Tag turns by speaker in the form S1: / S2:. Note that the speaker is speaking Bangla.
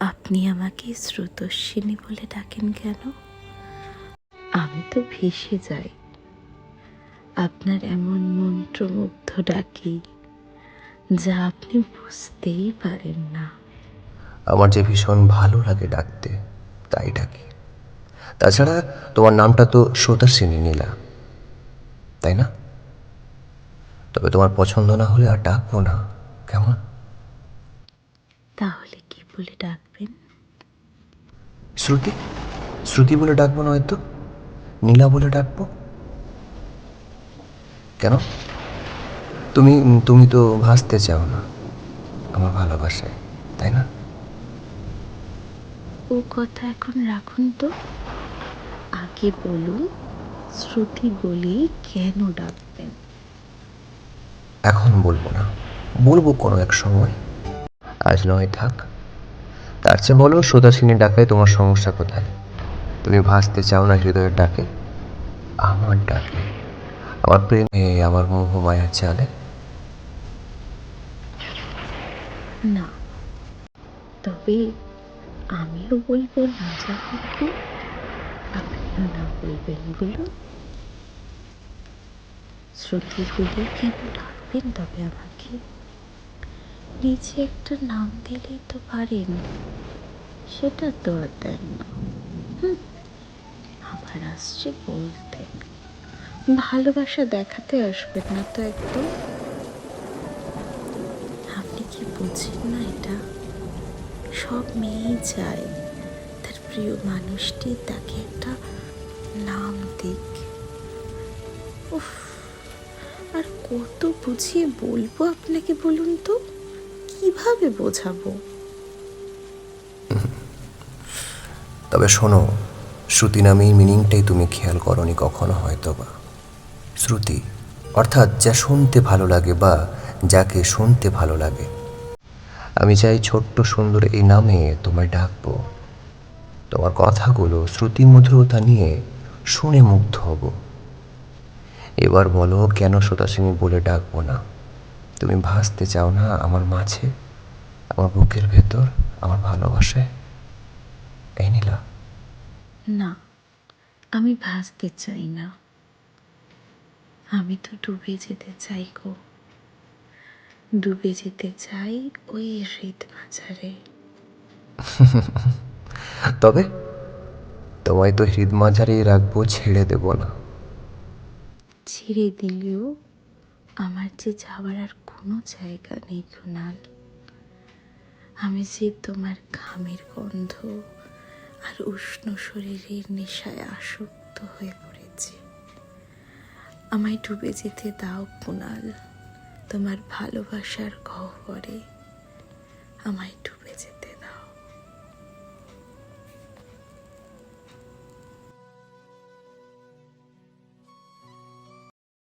S1: আপনি আমাকে স্রোতস্বিনী বলে ডাকেন কেন? আমি তো ভেসে যাই। আপনার এমন মন্ত্রমুগ্ধ ডাকি যা আপনি বুঝতেই পারেন না।
S2: আমার যে ভীষণ ভালো লাগে ডাকতে তাই ডাকি। তাছাড়া তোমার নামটা তো শ্রোতাশ্রেণী নীলা তাই না? তবে তোমার পছন্দ না হলে আর ডাকবো না কেমন?
S1: তাহলে বলে ডাকবেন।
S2: শ্রুতি? শ্রুতি বলে ডাকবো না হয়তো নীলা বলে ডাকবো? কেন? তুমি তুমি তো ভাসতে চাও না আমার ভালোবাসায় তাই না?
S1: ও কথা এখন রাখুন তো। আগে বলুন শ্রুতি বলেই কেন ডাকবেন?
S2: এখন বলব না। বলব কোনো এক সময়। আজ নয় থাক। তার চেয়ে বলো সোদাসিনী ডাকে তোমার সমস্যা কোথায়? তুমি ভাসতে চাও না হৃদয়ের ডাকে? আমার ডাকে। আমার প্রেমে আমার মোহ মায়ার চালে
S1: না, তবে আমিও বলব না আপনিও না বলবেন কেন ডাকবেন তবে আমাকে? নিজে একটা নাম দিলেই তো পারেন। সেটা তো আর দেন না। হুম, আবার আসছে বলতে ভালোবাসা দেখাতে আসবেন না তো একদম আপনি কি বুঝেন না এটা? সব মেয়েই চায় তার প্রিয় মানুষটি তাকে একটা নাম দিক। উফ আর কত বুঝিয়ে বলব আপনাকে বলুন তো? কীভাবে বোঝাবো?
S2: তবে শোনো, শ্রুতি নামেই মিনিংটাই তুমি খেয়াল করনি কখনো হয়তো বা শ্রুতি, অর্থাৎ যা শুনতে ভালো লাগে বা যাকে শুনতে ভালো লাগে। আমি চাই ছোট্ট সুন্দর এই নামে তোমায় ডাকবো। তোমার কথাগুলো শ্রুতি মধুরতা নিয়ে শুনে মুগ্ধ হব। এবার বলো কেন শ্রোতাসিনী বলে ডাকবো না? তুমি ভাসতে চাও না আমার মাঝে আমার বুকের ভেতর আমার ভালোবাসায়? এই নীলা।
S1: না আমি ভাসতে চাই না। আমি তো ডুবে যেতে চাই গো। ডুবে যেতে চাই ওই হৃদ মাঝারে।
S2: তবে তোমায় তো হৃদ মাঝারেই রাখব ছেড়ে দেব না।
S1: ছেড়ে দিলেও আমার যে যাওয়ার আর কোনো জায়গা নেই কুনাল আমি যে তোমার ঘামের গন্ধ আর উষ্ণ শরীরের নেশায় আসক্ত হয়ে পড়েছি। আমায় ডুবে যেতে দাও, কুনাল। তোমার ভালোবাসার গহ্বরে আমায়